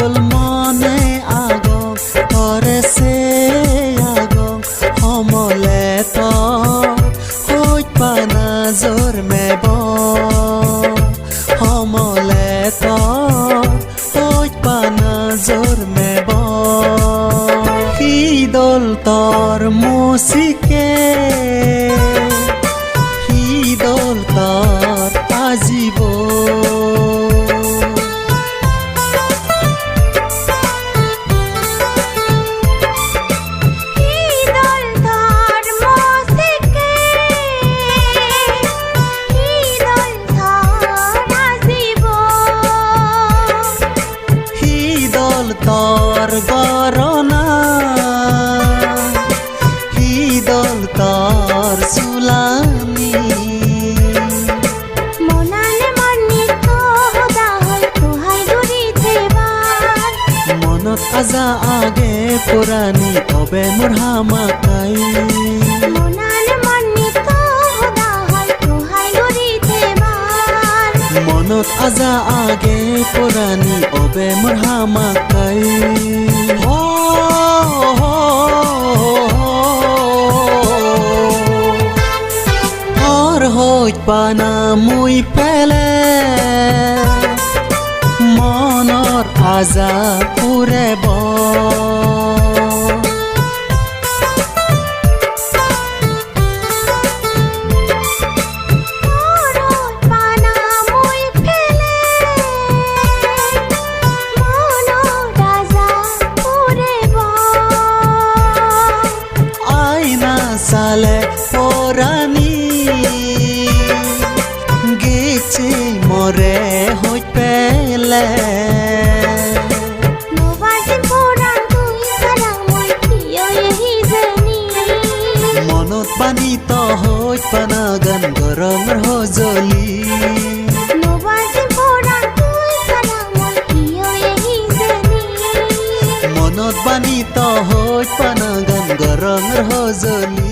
পাগল মনে আগম করেছে আগম সমলে তই পানা জোর মেব। সমলে তই পানা জোর মেব। শীতল তৰ মুচিকে শীতল তৰ চোলানি মনালে মনি তোদা হল তোহাই গুৰি থেবাৰ মনত আজা আগে পুৰাণী অবে মোৰ হামাকাই। মনালে মনি হল মনত আজা আগে পুৰাণী অবে মোৰ হামাকাই। হৈ পানা মুই পেলে মনৰ আজা পুৰেব মনত মনত পানী হৈ পানা গান গৰমৰ সজলি। মনত বাণী হৈ পানা গান গৰমৰ সজলি।